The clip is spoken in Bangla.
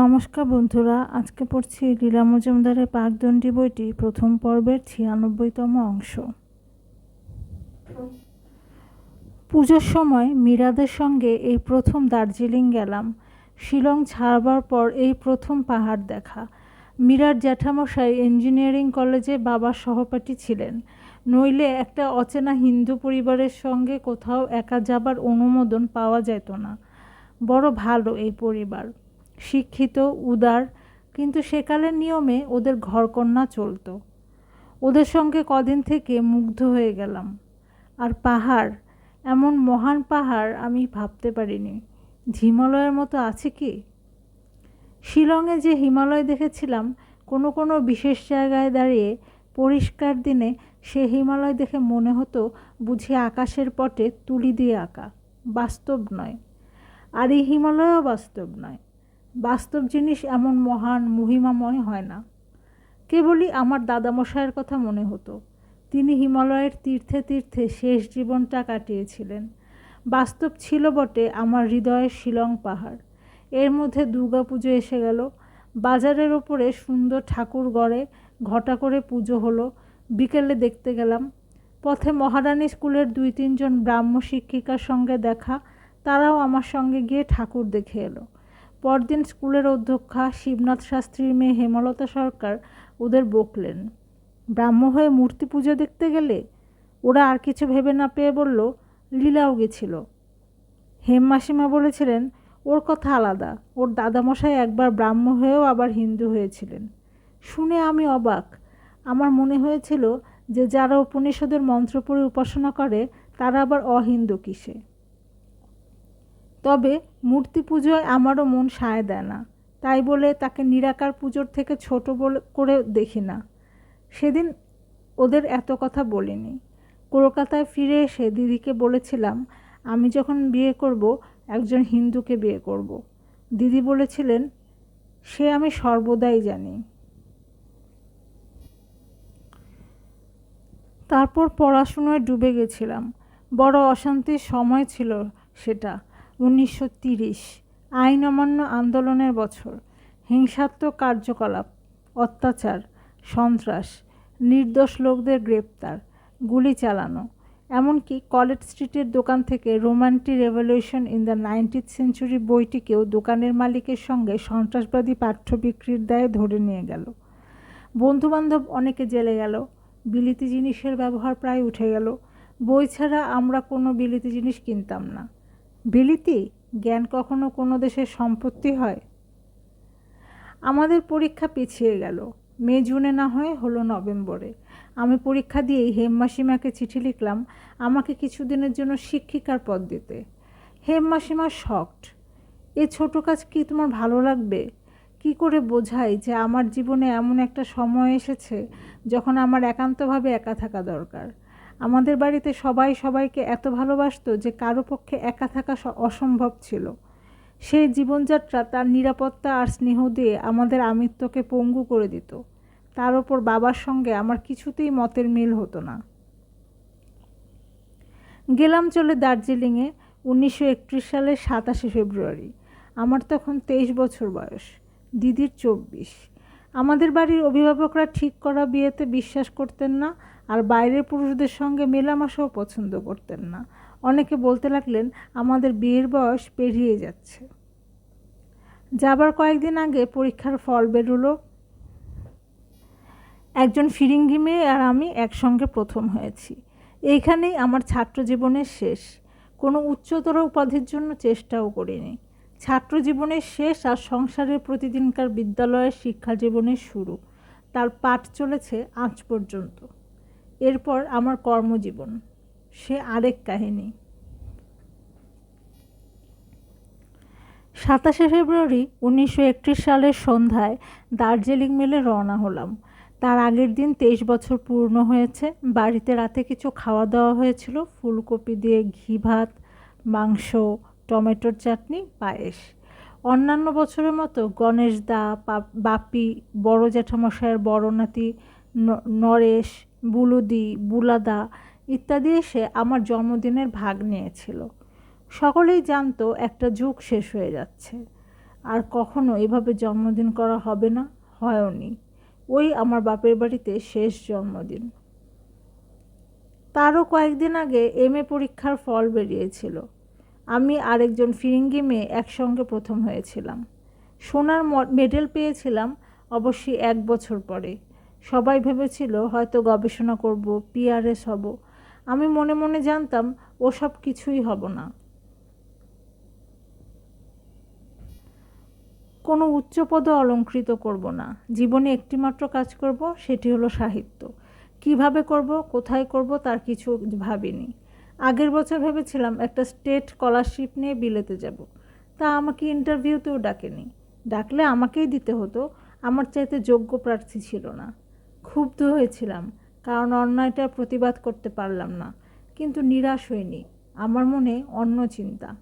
নমস্কার বন্ধুরা, আজকে পড়ছি লীলা মজুমদারের পাকদণ্ডী বইটি, প্রথম পর্বের ছিয়ানব্বইতম অংশ। পুজোর সময় মীরাদের সঙ্গে এই প্রথম দার্জিলিং গেলাম। শিলং ছাড়বার পর এই প্রথম পাহাড় দেখা। মীরার জ্যাঠামশাই ইঞ্জিনিয়ারিং কলেজে বাবার সহপাঠী ছিলেন। নইলে একটা অচেনা হিন্দু পরিবারের সঙ্গে কোথাও একা যাবার অনুমোদন পাওয়া যেত না। বড় ভালো এই পরিবার। শিক্ষিত, উদার, কিন্তু সেকালের নিয়মে ওদের ঘরকন্যা চলতো। ওদের সঙ্গে কদিন থেকে মুগ্ধ হয়ে গেলাম। আর পাহাড়, এমন মহান পাহাড় আমি ভাবতে পারিনি। হিমালয়ের মতো আছে কি? শিলংয়ে যে হিমালয় দেখেছিলাম, কোনো কোনো বিশেষ জায়গায় দাঁড়িয়ে পরিষ্কার দিনে সে হিমালয় দেখে মনে হতো বুঝি আকাশের পটে তুলি দিয়ে আঁকা। বাস্তব নয়। আর এই হিমালয়ও বাস্তব নয়। বাস্তব জিনিস এমন মহান মহিমাময় হয় না। কেবলই আমার দাদামশাইয়ের কথা মনে হতো। তিনি হিমালয়ের তীর্থে তীর্থে শেষ জীবনটা কাটিয়েছিলেন। বাস্তব ছিল বটে আমার হৃদয়ের শিলং পাহাড়। এর মধ্যে দুর্গাপুজো এসে গেল। বাজারের ওপরে সুন্দর ঠাকুর গড়ে ঘটা করে পুজো হলো। বিকেলে দেখতে গেলাম। পথে মহারানী স্কুলের দুই তিনজন ব্রাহ্ম শিক্ষিকার সঙ্গে দেখা, তারাও আমার সঙ্গে গিয়ে ঠাকুর দেখে এলো। পরদিন স্কুলের অধ্যক্ষা শিবনাথ শাস্ত্রীর মেয়ে হেমলতা সরকার ওদের বকলেন। ব্রাহ্ম হয়ে মূর্তি পুজো দেখতে গেলে? ওরা আর কিছু ভেবে না পেয়ে বলল, লীলাও গেছিল। হেম মাসিমা বলেছিলেন, ওর কথা আলাদা। ওর দাদামশাই একবার ব্রাহ্ম হয়েও আবার হিন্দু হয়েছিলেন। শুনে আমি অবাক। আমার মনে হয়েছিল যে যারা উপনিষদের মন্ত্র পড়ে উপাসনা করে, তারা আবার অহিন্দু কিসে? তবে মূর্তি পুজোয় আমারও মন সায় দেয় না। তাই বলে তাকে নিরাকার পুজোর থেকে ছোট বলে করে দেখি না। সেদিন ওদের এত কথা বলিনি। কলকাতায় ফিরে এসে দিদিকে বলেছিলাম, আমি যখন বিয়ে করব, একজন হিন্দুকে বিয়ে করব। দিদি বলেছিলেন, সে আমি সর্বদাই জানি। তারপর পড়াশুনোয় ডুবে গেছিলাম। বড় অশান্তির সময় ছিল সেটা। উনিশশো তিরিশ, আইন অমান্য আন্দোলনের বছর, হিংসাত্মক কার্যকলাপ, অত্যাচার, সন্ত্রাস, নির্দোষ লোকদের গ্রেপ্তার, গুলি চালানো, এমনকি কলেজ স্ট্রিটের দোকান থেকে romantic revolution in the nineteenth century বইটিকেও দোকানের মালিকের সঙ্গে সন্ত্রাসবাদী পাঠ্য বিক্রির দায়ে ধরে নিয়ে গেল। বন্ধুবান্ধব অনেকে জেলে গেল, বিলিতি জিনিসের ব্যবহার প্রায় উঠে গেল। বই ছাড়া আমরা কোনো বিলিতি জিনিস কিনতাম না। বিলিতি, জ্ঞান কখনো কোনো দেশের সম্পত্তি হয়? আমাদের পরীক্ষা পিছিয়ে গেল। মে, জুনে না হয় হলো নভেম্বরে। আমি পরীক্ষা দিয়েই হেমমাসিমাকে চিঠি লিখলাম, আমাকে কিছুদিনের জন্য শিক্ষিকার পদ দিতে। হেমমাসিমা শকড। এ ছোটো কাজ কি তোমার ভালো লাগবে? কি করে বোঝাই যে আমার জীবনে এমন একটা সময় এসেছে যখন আমার একান্তভাবে একা থাকা দরকার? আমাদের বাড়িতে সবাই সবাইকে এত ভালোবাসতো যে কারও পক্ষে একা থাকা অসম্ভব ছিল। সেই জীবনযাত্রা তার নিরাপত্তা আর স্নেহ দিয়ে আমাদের আমিত্বকে পঙ্গু করে দিত। তার ওপর বাবার সঙ্গে আমার কিছুতেই মতের মিল হতো না। গেলাম চলে দার্জিলিংয়ে উনিশশো একত্রিশ সালের সাতাশে ফেব্রুয়ারি। আমার তখন তেইশ বছর বয়স, দিদির চব্বিশ। আমাদের বাড়ির অভিভাবকরা ঠিক করা বিয়েতে বিশ্বাস করতেন না আর বাইরের পুরুষদের সঙ্গে মেলামেশাও পছন্দ করতেন না। অনেকে বলতে লাগলেন, আমাদের বিয়ের বয়স পেরিয়ে যাচ্ছে। যাবার কয়েকদিন আগে পরীক্ষার ফল বেরোলো। একজন ফিরিঙ্গি মেয়ে আর আমি একসঙ্গে প্রথম হয়েছি। এইখানেই আমার ছাত্র জীবনের শেষ। কোনো উচ্চতর উপাধির জন্য চেষ্টাও করিনি। ছাত্র জীবনের শেষ আর সংসারের প্রতিদিনকার বিদ্যালয়ের শিক্ষা জীবনের শুরু। তার পাঠ চলেছে আজ পর্যন্ত। এরপর আমার কর্মজীবন। সে আরেক কাহিনী। সাতাশে ফেব্রুয়ারি উনিশশো একত্রিশ সালের সন্ধ্যায় দার্জিলিং মেলে রওনা হলাম। তার আগের দিন তেইশ বছর পূর্ণ হয়েছে। বাড়িতে রাতে কিছু খাওয়া দাওয়া হয়েছিল। ফুলকপি দিয়ে ঘি ভাত, মাংস টমেটোর চাটনি, পায়েস। অন্যান্য বছরের মতো গণেশ দা বাপি, বড় জ্যাঠামশায়ের বড় নাতি নরেশ, বুলুদি, বুলাদা ইত্যাদি এসে আমার জন্মদিনের ভাগ নিয়েছিল। সকলেই জানতো একটা যুগ শেষ হয়ে যাচ্ছে। আর কখনো এভাবে জন্মদিন করা হবে না হয়ওনি ওই আমার বাপের বাড়িতে শেষ জন্মদিন। তারও কয়েকদিন আগে এম এ পরীক্ষার ফল বেরিয়েছিল। আমি আরেকজন ফিরিঙ্গি মেয়ে একসঙ্গে প্রথম হয়েছিলাম। সোনার মেডেল পেয়েছিলাম অবশ্যই এক বছর পরে। সবাই ভেবেছিল হয়তো গবেষণা করব পিআরএস হব। আমি মনে মনে জানতাম, ওসব কিছুই হব না। কোনো উচ্চপদ অলঙ্কৃত করব না। জীবনে একটিমাত্র কাজ করব, সেটি হলো সাহিত্য। কীভাবে করব, কোথায় করব, তার কিছু ভাবিনি। আগের বছর ভেবেছিলাম একটা স্টেট স্কলারশিপ নিয়ে বিলেতে যাব। তা আমাকে ইন্টারভিউতেও ডাকেনি। ডাকলে আমাকেই দিতে হতো। আমার চাইতে যোগ্য প্রার্থী ছিল না। ক্ষুব্ধ হয়েছিলাম, কারণ অন্যায়টা প্রতিবাদ করতে পারলাম না। কিন্তু নিরাশ হইনি। আমার মনে অন্য চিন্তা।